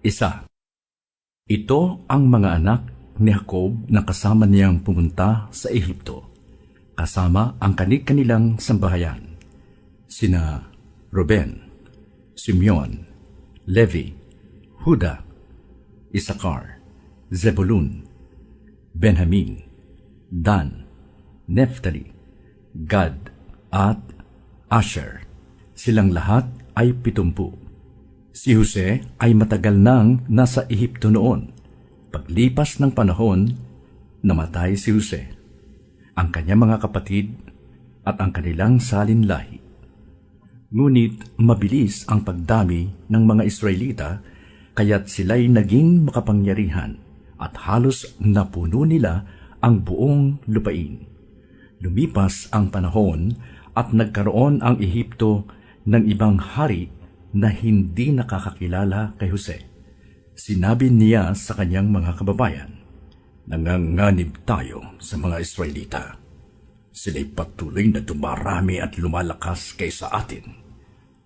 Isa. Ito ang mga anak ni Jacob na kasama niyang pumunta sa Ehipto, kasama ang kanik-kanilang sambahayan. Sina Ruben, Simeon, Levi, Huda, Isakar, Zebulun, Benjamin, Dan, Neftali, Gad, at Asher. Silang lahat ay pitumpu. Si Jose ay matagal nang nasa Ehipto noon. Paglipas ng panahon, namatay si Jose, ang kanyang mga kapatid at ang kanilang salinlahi. Ngunit mabilis ang pagdami ng mga Israelita kaya't sila'y naging makapangyarihan at halos napuno nila ang buong lupain. Lumipas ang panahon at nagkaroon ang Ehipto ng ibang hari na hindi nakakakilala kay Jose. Sinabi niya sa kanyang mga kababayan, Nanganganib tayo sa mga Israelita. Sila'y patuloy na dumarami at lumalakas kaysa atin.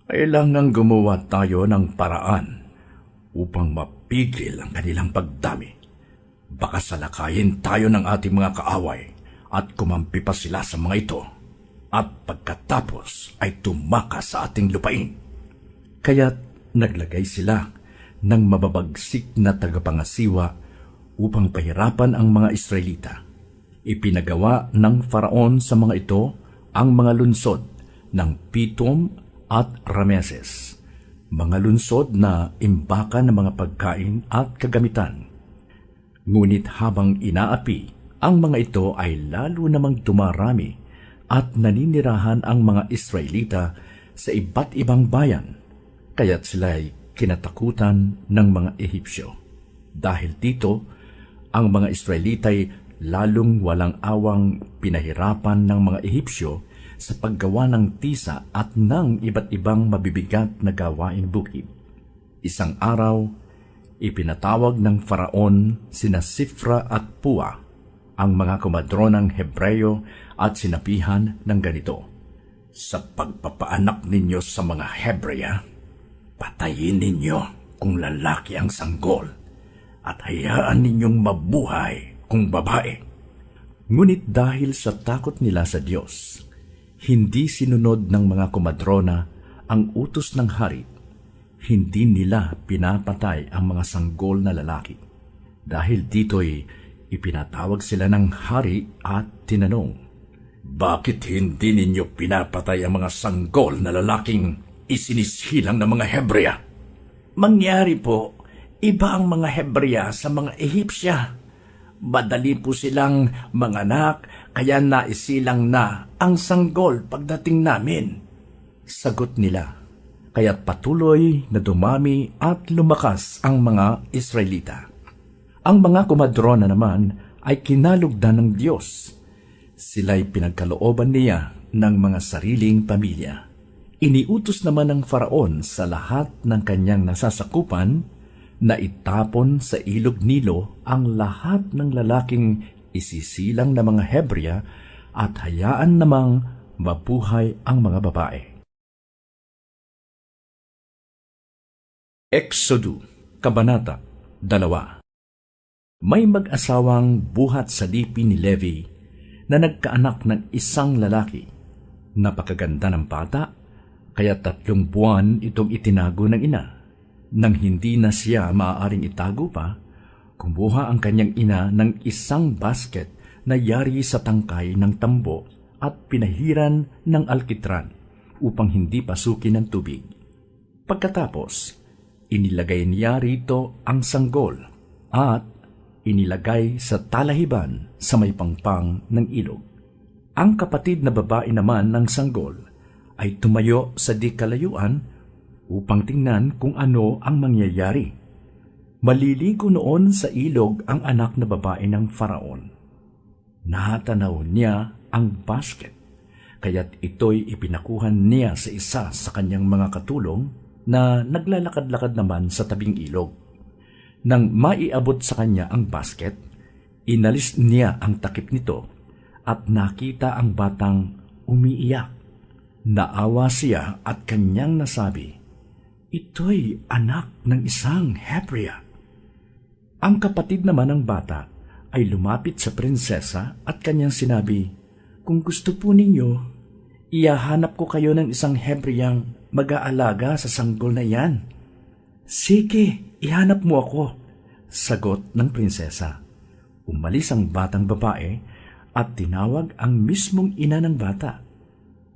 Kailangan gumawa tayo ng paraan upang mapigil ang kanilang pagdami. Baka salakayin tayo ng ating mga kaaway at kumampi pa sila sa mga ito at pagkatapos ay tumakas sa ating lupain. Kaya't naglagay sila ng mababagsik na tagapangasiwa upang pahirapan ang mga Israelita. Ipinagawa ng faraon sa mga ito ang mga lunsod ng Pitom at Rameses, mga lunsod na imbakan ng mga pagkain at kagamitan. Ngunit habang inaapi, ang mga ito ay lalo namang dumarami at naninirahan ang mga Israelita sa iba't ibang bayan, kaya't sila ay kinatakutan ng mga Ehipsyo. Dahil dito, ang mga Israelita ay lalong walang awang pinahirapan ng mga Ehipsyo sa paggawa ng tisa at ng iba't ibang mabibigat na gawaing bukid. Isang araw, ipinatawag ng faraon sina Sifra at Pua, ang mga kumadronang Hebreyo at sinapihan ng ganito, Sa pagpapaanak ninyo sa mga Hebreya, patayin ninyo kung lalaki ang sanggol at hayaan ninyong mabuhay kung babae. Ngunit dahil sa takot nila sa Diyos, hindi sinunod ng mga kumadrona ang utos ng hari. Hindi nila pinapatay ang mga sanggol na lalaki. Dahil dito'y ipinatawag sila ng hari at tinanong, Bakit hindi ninyo pinapatay ang mga sanggol na lalaking isinishilang ng mga Hebrea? Mangyari po, iba ang mga Hebrea sa mga Ehipsya. Madali po silang manganak, kaya naisilang na ang sanggol pagdating namin. Sagot nila, kaya't patuloy na dumami at lumakas ang mga Israelita. Ang mga kumadrona naman ay kinalugdan ng Diyos. Sila'y pinagkalooban niya ng mga sariling pamilya. Iniutos naman ng faraon sa lahat ng kanyang nasasakupan na itapon sa ilog Nilo ang lahat ng lalaking isisilang na mga Hebrea at hayaan namang mabuhay ang mga babae. Exodo, Kabanata, 2 May mag-asawang buhat sa lipi ni Levi na nagkaanak ng isang lalaki. Napakaganda ng bata, kaya tatlong buwan itong itinago ng ina. Nang hindi na siya maaaring itago pa, kumuha ang kanyang ina ng isang basket na yari sa tangkay ng tambo at pinahiran ng alkitran upang hindi pasukin ng tubig. Pagkatapos, inilagay niya rito ang sanggol at inilagay sa talahiban sa may pangpang ng ilog. Ang kapatid na babae naman ng sanggol ay tumayo sa di kalayuan upang tingnan kung ano ang mangyayari. Maliligo noon sa ilog ang anak na babae ng faraon. Nahatanaw niya ang basket, kaya't ito'y ipinakuhan niya sa isa sa kanyang mga katulong na naglalakad-lakad naman sa tabing ilog. Nang maiabot sa kanya ang basket, inalis niya ang takip nito at nakita ang batang umiiyak. Naawa siya at kanyang nasabi, ito'y anak ng isang Hebrea. Ang kapatid naman ng bata ay lumapit sa prinsesa at kanyang sinabi, Kung gusto po ninyo, iyahanap ko kayo ng isang Hebreang mag-aalaga sa sanggol na yan. Sige, ihanap mo ako, sagot ng prinsesa. Umalis ang batang babae at tinawag ang mismong ina ng bata.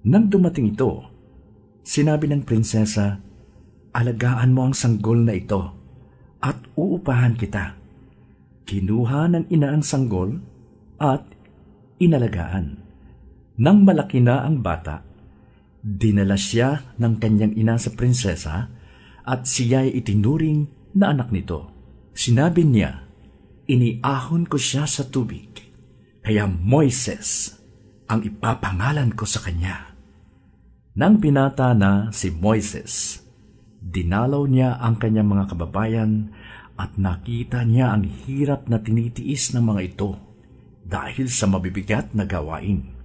Nang dumating ito, sinabi ng prinsesa, Alagaan mo ang sanggol na ito at uupahan kita. Kinuha ng ina ang sanggol at inalagaan. Nang malaki na ang bata, dinala siya ng kanyang ina sa prinsesa at siya ay itinuring na anak nito. Sinabi niya, iniahon ko siya sa tubig, kaya Moises ang ipapangalan ko sa kanya. Nang pinata na si Moises, dinalaw niya ang kanyang mga kababayan at nakita niya ang hirap na tinitiis ng mga ito dahil sa mabibigat na gawain.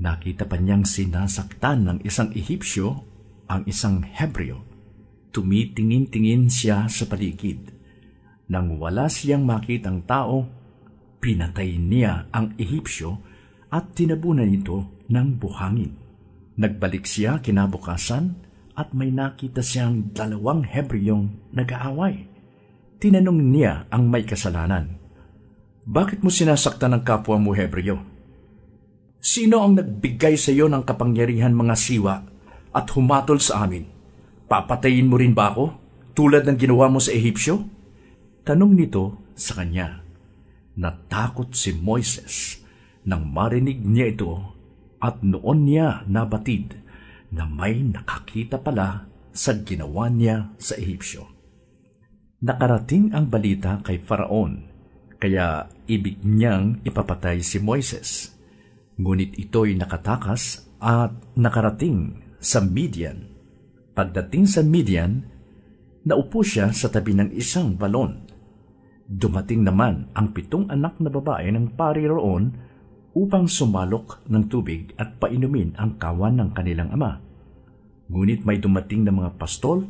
Nakita pa niyang sinasaktan ng isang Ehipsyo ang isang Hebreo. Tumitingin-tingin siya sa paligid. Nang wala siyang makitang tao, pinatay niya ang Ehipsyo at tinabunan ito ng buhangin. Nagbalik siya kinabukasan at may nakita siyang dalawang Hebreong nag-aaway tinanong niya ang may kasalanan. Bakit mo sinasaktan ng kapwa mo Hebreo? Sino ang nagbigay sa iyo ng kapangyarihan mga siwa at humatol sa amin? Papatayin mo rin ba ako tulad ng ginawa mo sa Ehipsyo? Tanong nito sa kanya. Natakot si Moises nang marinig niya ito at noon niya nabatid na may nakakita pala sa ginawa niya sa Ehipsyo. Nakarating ang balita kay Faraon, kaya ibig niyang ipapatay si Moises. Ngunit ito'y nakatakas at nakarating sa Midian. Pagdating sa Midian, naupo siya sa tabi ng isang balon. Dumating naman ang pitong anak na babae ng pari roon upang sumalok ng tubig at painumin ang kawan ng kanilang ama. Ngunit may dumating na mga pastol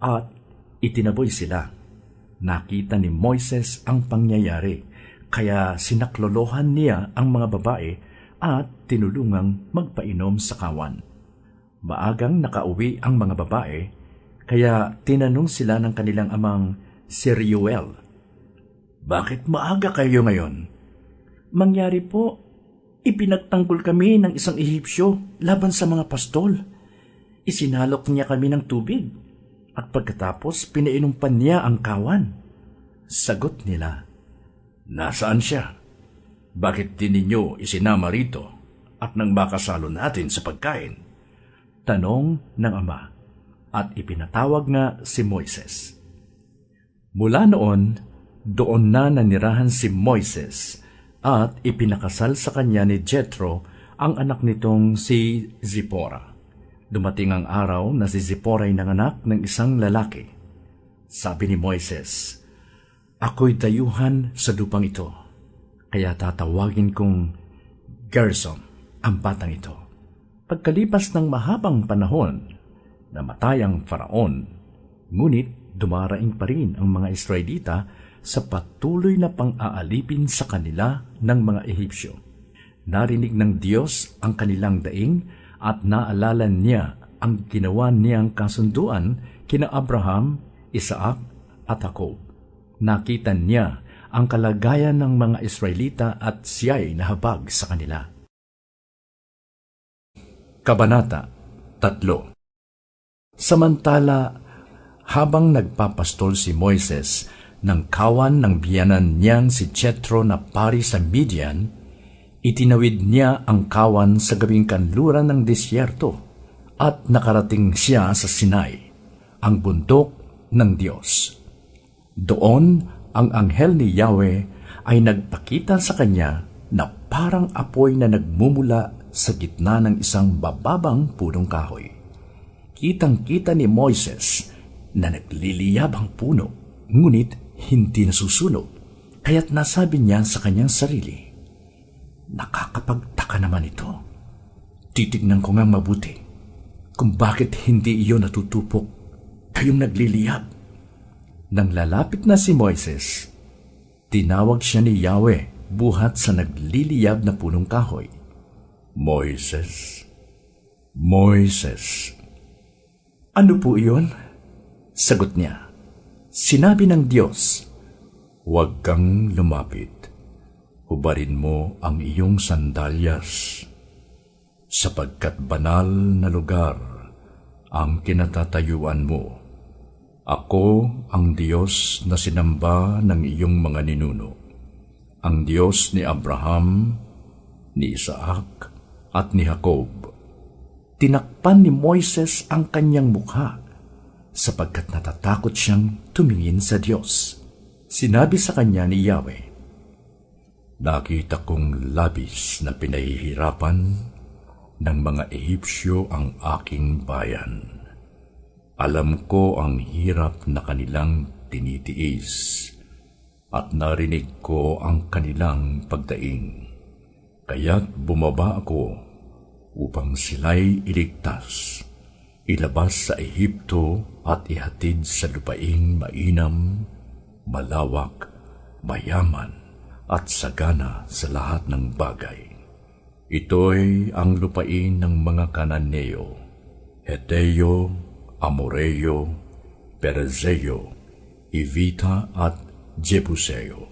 at itinaboy sila. Nakita ni Moises ang pangyayari, kaya sinaklolohan niya ang mga babae at tinulungang magpainom sa kawan. Maagang nakauwi ang mga babae, kaya tinanong sila ng kanilang amang si Reuel, Bakit maaga kayo ngayon? Mangyari po, ipinagtanggol kami ng isang Ehipsyo laban sa mga pastol. Isinalok niya kami ng tubig at pagkatapos pinainom pa niya ang kawan. Sagot nila, Nasaan siya? Bakit din ninyo isinama rito at nang makasalo natin sa pagkain? Tanong ng ama at ipinatawag nga si Moises. Mula noon, doon na nanirahan si Moises at ipinakasal sa kanya ni Jethro ang anak nitong si Zipporah. Dumating ang araw na si Zipporah ay nanganak ng isang lalaki. Sabi ni Moises, Ako'y dayuhan sa lupang ito, kaya tatawagin kong Gersom ang batang ito. Pagkalipas ng mahabang panahon, namatay ang faraon, ngunit dumaraing pa rin ang mga Israelita sa patuloy na pang-aalipin sa kanila ng mga Ehipsyo. Narinig ng Diyos ang kanilang daing at naalala niya ang ginawa niyang kasunduan kina Abraham, Isaac at Jacob. Nakita niya ang kalagayan ng mga Israelita at siya'y nahabag sa kanila. Kabanata 3 Samantala, habang nagpapastol si Moises ng kawan ng biyanan niyang si Chetro na pari sa Midian, Itinawid niya ang kawan sa gabing kanluran ng disyerto at nakarating siya sa Sinai, ang bundok ng Diyos. Doon, ang anghel ni Yahweh ay nagpakita sa kanya na parang apoy na nagmumula sa gitna ng isang bababang punong kahoy. Kitang-kita ni Moises na nagliliyab ang puno, ngunit hindi nasusunog, kaya't nasabi niya sa kanyang sarili, Nakakapagtaka naman ito. Titignan ko nga mabuti kung bakit hindi iyon natutupok kayong nagliliyab. Nang lalapit na si Moises, tinawag siya ni Yahweh buhat sa nagliliyab na punong kahoy. Moises, Moises. Ano po iyon? Sagot niya. Sinabi ng Diyos, Huwag kang lumapit. Hubarin mo ang iyong sandalyas sapagkat banal na lugar ang kinatatayuan mo. Ako ang Diyos na sinamba ng iyong mga ninuno, ang Diyos ni Abraham, ni Isaac, at ni Jacob. Tinakpan ni Moises ang kanyang mukha sapagkat natatakot siyang tumingin sa Diyos. Sinabi sa kanya ni Yahweh, Nakita kong labis na pinahihirapan ng mga Ehipsyo ang aking bayan. Alam ko ang hirap na kanilang tinitiis at narinig ko ang kanilang pagdaing. Kaya't bumaba ako upang sila'y iligtas, ilabas sa Ehipto at ihatid sa lupaing mainam, malawak, mayaman at sagana sa lahat ng bagay. Ito'y ang lupain ng mga Kananeo, Heteo, Amoreo, Perezeo, Ivita at Jebuseo.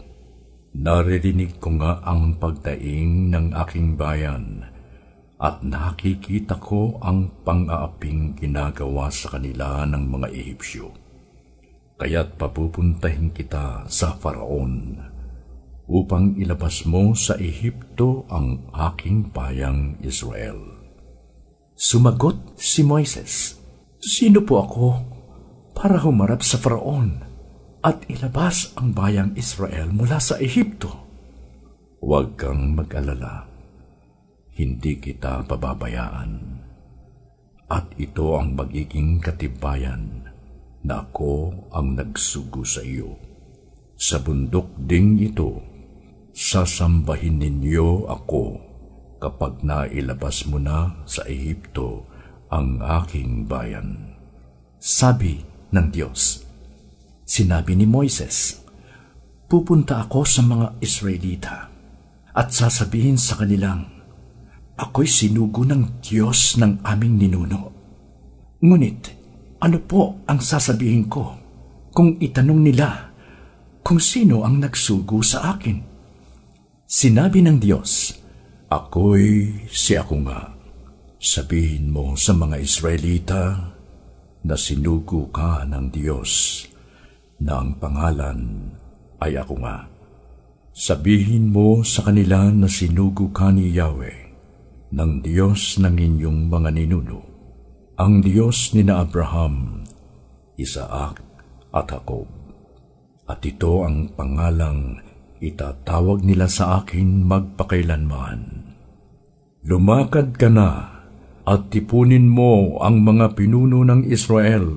Naririnig ko nga ang pagdaing ng aking bayan at nakikita ko ang pang-aaping ginagawa sa kanila ng mga Ehipsyo. Kaya't papupuntahin kita sa Faraon upang ilabas mo sa Ehipto ang aking bayang Israel. Sumagot si Moises, Sino po ako para humarap sa Faraon at ilabas ang bayang Israel mula sa Ehipto? Huwag kang mag-alala. Hindi kita pababayaan. At ito ang magiging katibayan na ako ang nagsugo sa iyo. Sa bundok ding ito, sasambahin ninyo ako kapag nailabas mo na sa Ehipto ang aking bayan. Sabi ng Diyos, sinabi ni Moises, Pupunta ako sa mga Israelita at sasabihin sa kanilang, Ako'y sinugo ng Diyos ng aming ninuno. Ngunit, ano po ang sasabihin ko kung itanong nila kung sino ang nagsugo sa akin? Sinabi ng Diyos, Ako'y si ako nga. Sabihin mo sa mga Israelita na sinugo ka ng Diyos na ang pangalan ay ako nga. Sabihin mo sa kanila na sinugo ka ni Yahweh ng Diyos ng inyong mga ninuno, ang Diyos ni na Abraham, Isaac at Jacob. At ito ang pangalang itatawag nila sa akin magpakailanman. Lumakad ka na at tipunin mo ang mga pinuno ng Israel.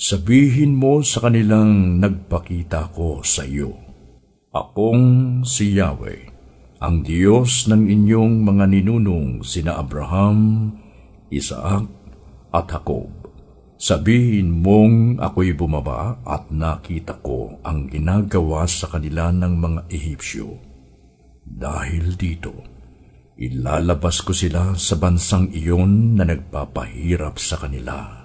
Sabihin mo sa kanilang nagpakita ko sa iyo. Akong si Yahweh, ang Diyos ng inyong mga ninunong sina Abraham, Isaac at Jacob. Sabihin mong ako'y bumaba at nakita ko ang ginagawa sa kanila ng mga Ehipsyo. Dahil dito, ilalabas ko sila sa bansang iyon na nagpapahirap sa kanila.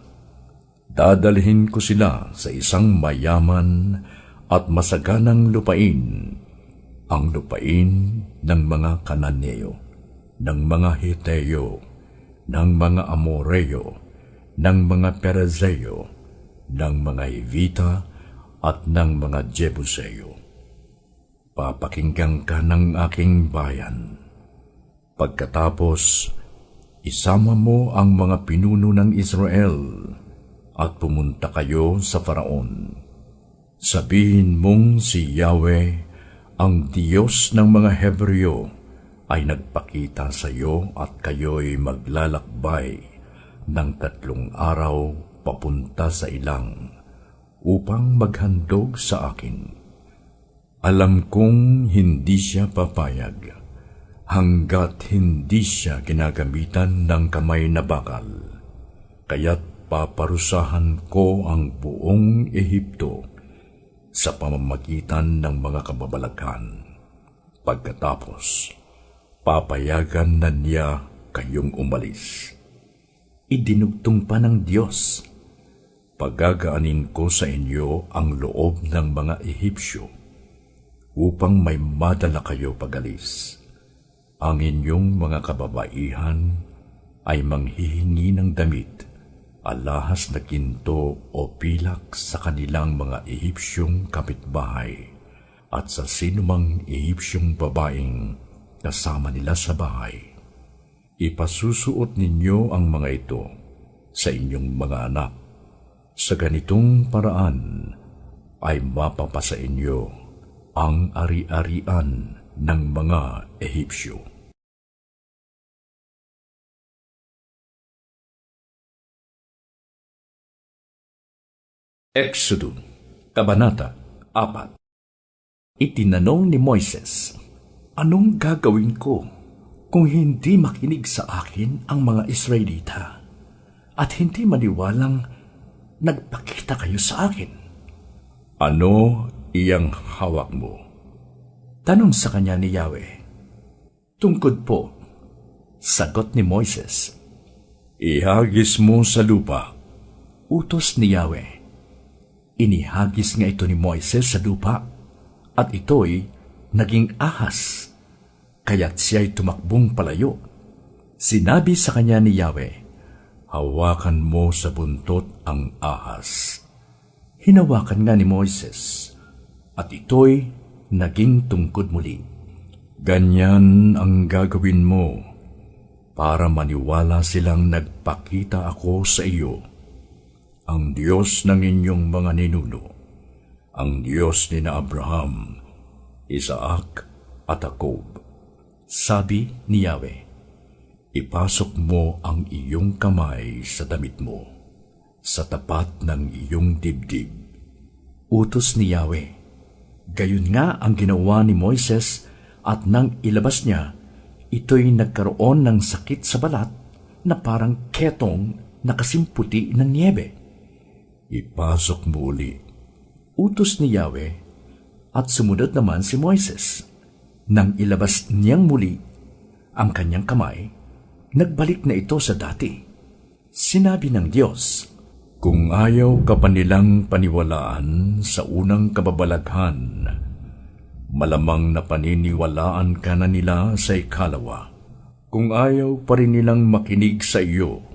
Dadalhin ko sila sa isang mayaman at masaganang lupain, ang lupain ng mga Kananeo, ng mga Hiteo, ng mga Amoreo, ng mga Perazeo, ng mga Evita, at ng mga Jebuseo. Papakinggan ka ng aking bayan. Pagkatapos, isama mo ang mga pinuno ng Israel at pumunta kayo sa Faraon. Sabihin mong si Yahweh, ang Diyos ng mga Hebreo, ay nagpakita sa iyo at kayo'y maglalakbay ng tatlong araw papunta sa ilang upang maghandog sa akin. Alam kong hindi siya papayag hanggat hindi siya ginagamitan ng kamay na bakal. Kaya't paparusahan ko ang buong Ehipto sa pamamagitan ng mga kababalaghan. Pagkatapos, papayagan na niya kayong umalis. Idinugtong pa ng Diyos, pagagaanin ko sa inyo ang loob ng mga Ehipsyo upang may madala kayo pagalis. Ang inyong mga kababaihan ay manghihingi ng damit, alahas na ginto o pilak sa kanilang mga Ehipsyong kapitbahay at sa sinumang Ehipsyong babaeng kasama nila sa bahay. Ipasusuot ninyo ang mga ito sa inyong mga anak. Sa ganitong paraan ay mapapasa inyo ang ari-arian ng mga Ehipsyo. Exodo, Kabanata 4 Itinanong ni Moises, Anong gagawin ko kung hindi makinig sa akin ang mga Israelita at hindi maniwalang nagpakita kayo sa akin? Ano iyang hawak mo? Tanong sa kanya ni Yahweh. Tungkod po, sagot ni Moises. Ihagis mo sa lupa. Utos ni Yahweh. Inihagis nga ito ni Moises sa lupa at ito'y naging ahas, kaya't siya'y tumakbong palayo. Sinabi sa kanya ni Yahweh, Hawakan mo sa buntot ang ahas. Hinawakan nga ni Moises at ito'y naging tungkod muli. Ganyan ang gagawin mo para maniwala silang nagpakita ako sa iyo, ang Diyos ng inyong mga ninuno, ang Diyos ni na Abraham, Isaac at Jacob. Sabi ni Yahweh, ipasok mo ang iyong kamay sa damit mo, sa tapat ng iyong dibdib. Utos ni Yahweh, Gayon nga ang ginawa ni Moises at nang ilabas niya, ito'y nagkaroon ng sakit sa balat na parang ketong nakasimputi ng niebe. Ipasok mo uli. Utos ni Yahweh at sumunod naman si Moises. Nang ilabas niyang muli ang kanyang kamay, nagbalik na ito sa dati. Sinabi ng Diyos, kung ayaw ka pa nilang paniwalaan sa unang kababalaghan, malamang na paniniwalaan ka na nila sa ikalawa. Kung ayaw pa rin nilang makinig sa iyo,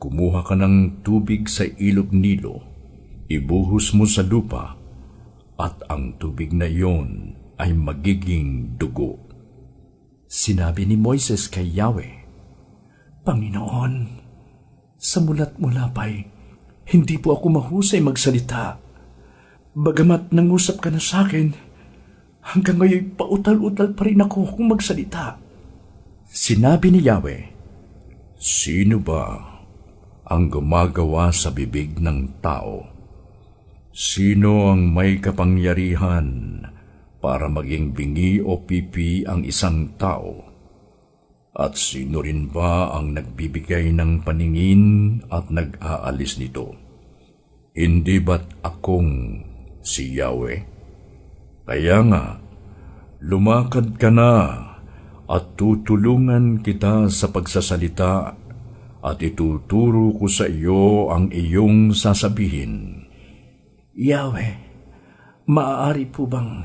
kumuha ka ng tubig sa ilog Nilo, ibuhos mo sa lupa, at ang tubig na iyon ay magiging dugo. Sinabi ni Moises kay Yahweh, Panginoon, sa mulat mula pa'y hindi po ako mahusay magsalita. Bagamat nangusap ka na sa akin, hanggang ngayon pautal-utal pa rin ako kung magsalita. Sinabi ni Yahweh, Sino ba ang gumagawa sa bibig ng tao? Sino ang may kapangyarihan para maging bingi o pipi ang isang tao? At sino rin ba ang nagbibigay ng paningin at nag-aalis nito? Hindi ba't akong si Yahweh? Kaya nga, lumakad ka na at tutulungan kita sa pagsasalita at ituturo ko sa iyo ang iyong sasabihin. Yahweh, maaari po bang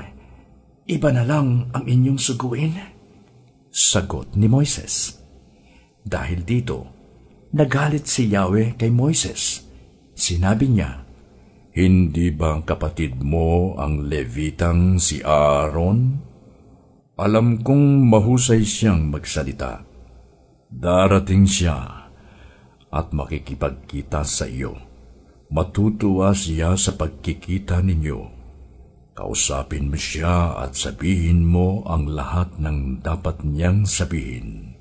iba na lang ang inyong suguin? Sagot ni Moises. Dahil dito, nagalit si Yahweh kay Moises. Sinabi niya, Hindi ba kapatid mo ang Levitang si Aaron? Alam kong mahusay siyang magsalita. Darating siya at makikipagkita sa iyo. Matutuwa siya sa pagkikita ninyo Kausapin mo siya at sabihin mo ang lahat ng dapat niyang sabihin.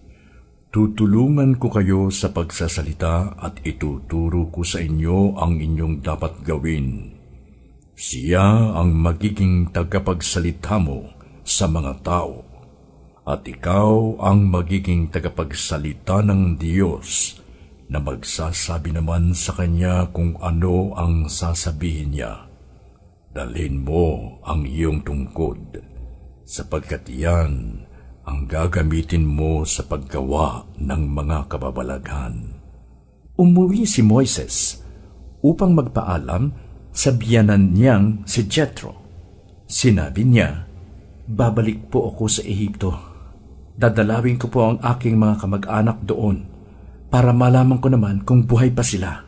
Tutulungan ko kayo sa pagsasalita at ituturo ko sa inyo ang inyong dapat gawin. Siya ang magiging tagapagsalita mo sa mga tao at ikaw ang magiging tagapagsalita ng Diyos na magsasabi naman sa kanya kung ano ang sasabihin niya. Dalhin mo ang iyong tungkod, sapagkat yan ang gagamitin mo sa paggawa ng mga kababalaghan. Umuwi si Moises upang magpaalam sa biyanan niyang si Jethro. Sinabi niya, Babalik po ako sa Ehipto. Dadalawin ko po ang aking mga kamag-anak doon para malaman ko naman kung buhay pa sila.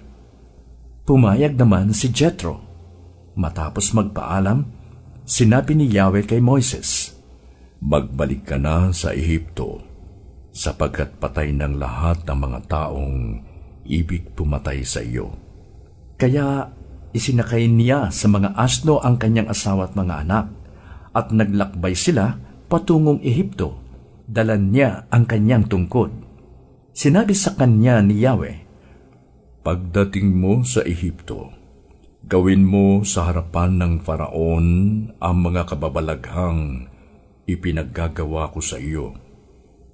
Pumayag naman si Jethro. Matapos magpaalam, sinabi ni Yahweh kay Moises, Magbalik ka na sa Ehipto, sapagkat patay ng lahat ng mga taong ibig pumatay sa iyo. Kaya isinakay niya sa mga asno ang kanyang asawa at mga anak, at naglakbay sila patungong Ehipto. Dalan niya ang kanyang tungkod. Sinabi sa kanya ni Yahweh, Pagdating mo sa Ehipto, gawin mo sa harapan ng Faraon ang mga kababalaghang ipinaggagawa ko sa iyo.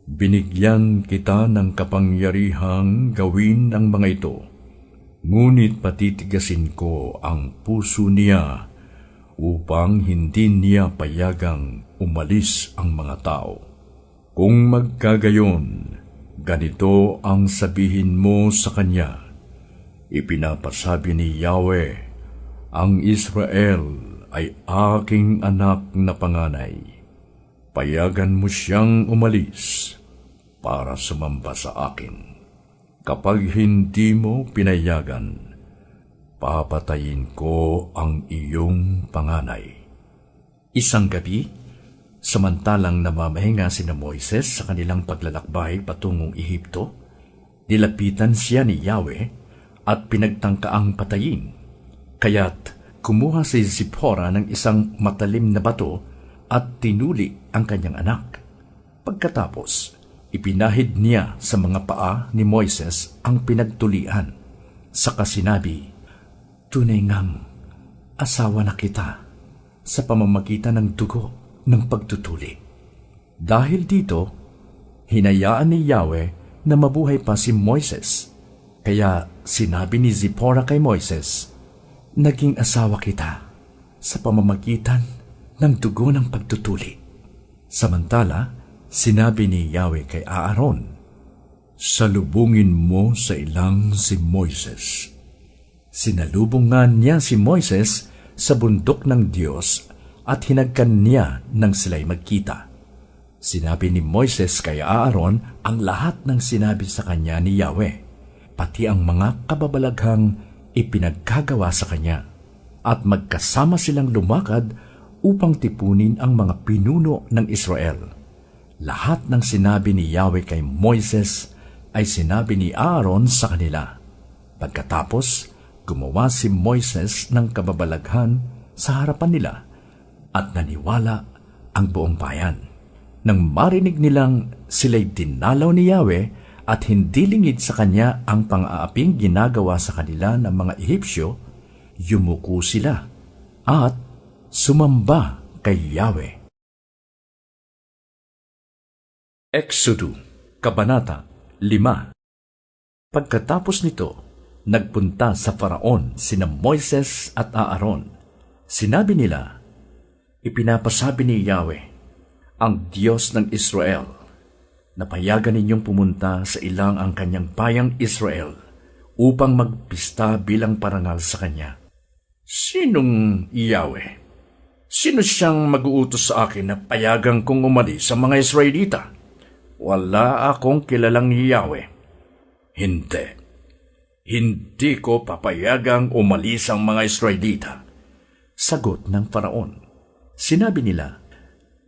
Binigyan kita ng kapangyarihang gawin ang mga ito Ngunit patitigasin ko ang puso niya upang hindi niya payagang umalis ang mga tao. Kung magkagayon, ganito ang sabihin mo sa kanya. Ipinapasabi ni Yahweh, ang Israel ay aking anak na panganay. Payagan mo siyang umalis para sumamba sa akin. Kapag hindi mo pinayagan, papatayin ko ang iyong panganay. Isang gabi, samantalang namamahinga si na Moises sa kanilang paglalakbay patungong Ehipto, nilapitan siya ni Yahweh at pinagtangkaang patayin. Kaya't kumuha si Zipporah ng isang matalim na bato at tinuli ang kanyang anak. Pagkatapos, Ipinahid niya sa mga paa ni Moises ang pinagtulian. Sa kasinabi, Tunay ngang asawa na kita sa pamamagitan ng dugo ng pagtutuli. Dahil dito, hinayaan ni Yahweh na mabuhay pa si Moises. Kaya sinabi ni Zipporah kay Moises, Naging asawa kita sa pamamagitan ng dugo ng pagtutuli. Samantala, Sinabi ni Yahweh kay Aaron, Salubungin mo sa ilang si Moises. Sinalubungan niya si Moises sa bundok ng Diyos at hinagkan niya nang sila'y magkita. Sinabi ni Moises kay Aaron ang lahat ng sinabi sa kanya ni Yahweh, pati ang mga kababalaghang ipinagkagawa sa kanya. At magkasama silang lumakad upang tipunin ang mga pinuno ng Israel lahat ng sinabi ni Yahweh kay Moises ay sinabi ni Aaron sa kanila. Pagkatapos, gumawa si Moises ng kababalaghan sa harapan nila at naniwala ang buong bayan. Nang marinig nilang sila'y dinalaw ni Yahweh at hindi lingid sa kanya ang pang-aaping ginagawa sa kanila ng mga Ehipsyo, yumuko sila at sumamba kay Yahweh. Exodo, Kabanata 5 Pagkatapos nito, nagpunta sa Faraon sina Moises at Aaron. Sinabi nila, Ipinapasabi ni Yahweh, ang Diyos ng Israel, na payagan ninyong pumunta sa ilang ang kanyang bayang Israel upang magpista bilang parangal sa kanya. Sinong Yahweh? Sino siyang mag-uutos sa akin na payagan kong umalis sa mga Israelita? Wala akong kilalang Yahweh. Hindi. Hindi ko papayagang umalis ang mga Israelita. Sagot ng Faraon. Sinabi nila,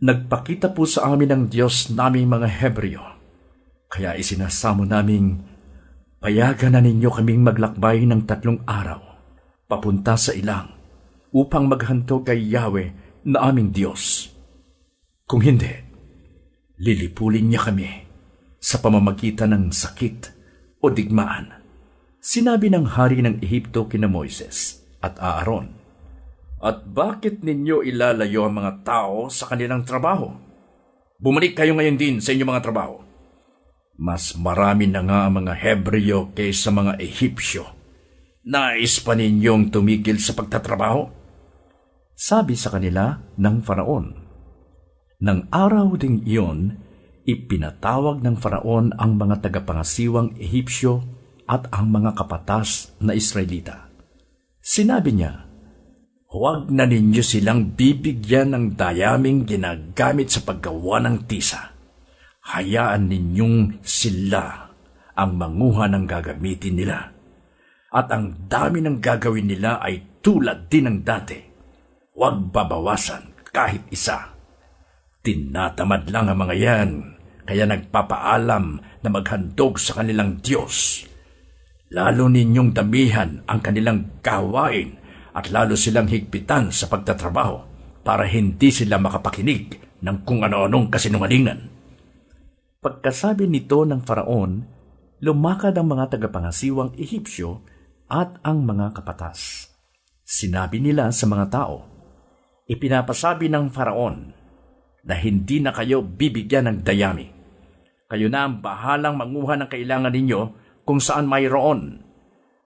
Nagpakita po sa amin ng Diyos naming mga Hebreo. Kaya isinasamo naming payagan na ninyo kaming maglakbay ng tatlong araw papunta sa ilang upang maghanto kay Yahweh na aming Diyos. Kung hindi, lilipulin niya kami sa pamamagitan ng sakit o digmaan. Sinabi ng hari ng Ehipto kina Moises at Aaron, At bakit ninyo ilalayo ang mga tao sa kanilang trabaho? Bumalik kayo ngayon din sa inyong mga trabaho. Mas marami na nga ang mga Hebreo kaysa mga Ehipsyo. Nais pa ninyong tumigil sa pagtatrabaho? Sabi sa kanila ng Faraon. Nang araw ding iyon, ipinatawag ng Faraon ang mga tagapangasiwang Ehipsyo at ang mga kapatas na Israelita. Sinabi niya, Huwag na ninyo silang bibigyan ng dayaming ginagamit sa paggawa ng tisa. Hayaan ninyong sila ang manguha ng gagamitin nila. At ang dami ng gagawin nila ay tulad din ng dati. Huwag babawasan kahit isa. Tinatamad lang ang mga yan, kaya nagpapaalam na maghandog sa kanilang Diyos. Lalo ninyong damihan ang kanilang gawain at lalo silang higpitan sa pagtatrabaho para hindi sila makapakinig ng kung ano-anong kasinungalingan. Pagkasabi nito ng faraon, lumakad ang mga tagapangasiwang Ehipsyo at ang mga kapatas. Sinabi nila sa mga tao, Ipinapasabi ng faraon na hindi na kayo bibigyan ng dayami. Kayo na ang bahalang manguha ng kailangan ninyo kung saan mayroon.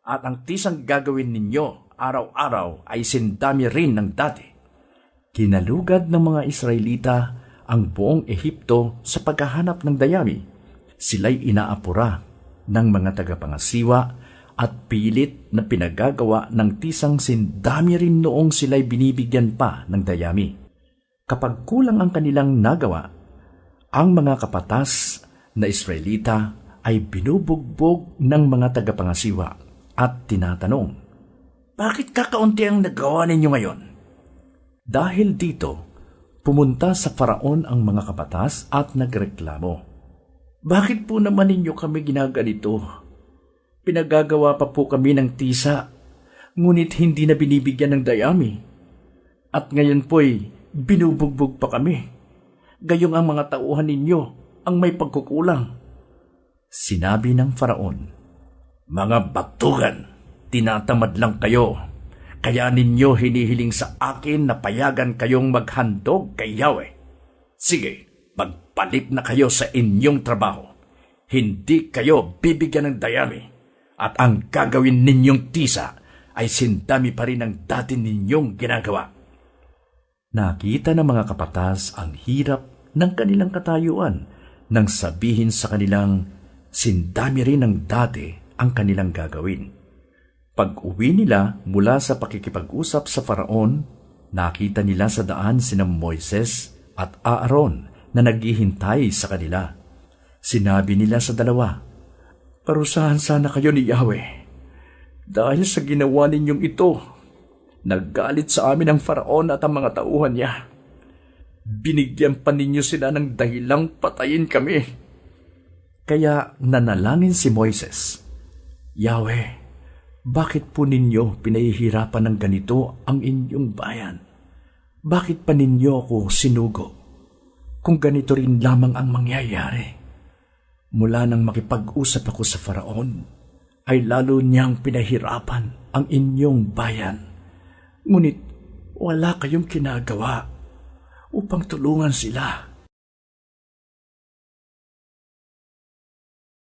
At ang tisang gagawin ninyo araw-araw ay sindami rin ng dati. Kinalugad ng mga Israelita ang buong Ehipto sa paghahanap ng dayami. Sila'y inaapura ng mga tagapangasiwa at pilit na pinagagawa ng tisang sindami rin noong sila'y binibigyan pa ng dayami. Kapag kulang ang kanilang nagawa, ang mga kapatas na Israelita ay binubugbog ng mga tagapangasiwa at tinatanong, Bakit kakaunti ang nagawa ninyo ngayon? Dahil dito, pumunta sa faraon ang mga kapatas at nagreklamo. Bakit po naman ninyo kami ginaganito? Pinagagawa pa po kami ng tisa, ngunit hindi na binibigyan ng dayami. At ngayon po'y binubugbog pa kami. Gayong ang mga tauhan ninyo ang may pagkukulang. Sinabi ng faraon, Mga batugan, tinatamad lang kayo. Kaya ninyo hinihiling sa akin na payagan kayong maghandog kay Yahweh. Sige, magpalit na kayo sa inyong trabaho. Hindi kayo bibigyan ng dayami. At ang gagawin ninyong tisa ay sindami pa rin ang dati ninyong ginagawa. Nakita ng mga kapatas ang hirap ng kanilang katayuan nang sabihin sa kanilang sindami rin ng dati ang kanilang gagawin. Pag-uwi nila mula sa pakikipag-usap sa faraon, nakita nila sa daan sina Moises at Aaron na naghihintay sa kanila. Sinabi nila sa dalawa, Parusahan sana kayo ni Yahweh. Dahil sa ginawa ninyong ito, naggalit sa amin ang faraon at ang mga tauhan niya. Binigyan pa ninyo sila ng dahilang patayin kami. Kaya nanalangin si Moises, Yahweh, bakit po ninyo pinahihirapan ng ganito ang inyong bayan? Bakit pa ninyo ako sinugo? Kung ganito rin lamang ang mangyayari. Mula nang makipag-usap ako sa faraon, ay lalo niyang pinahirapan ang inyong bayan. Ngunit wala kayong kinagawa upang tulungan sila.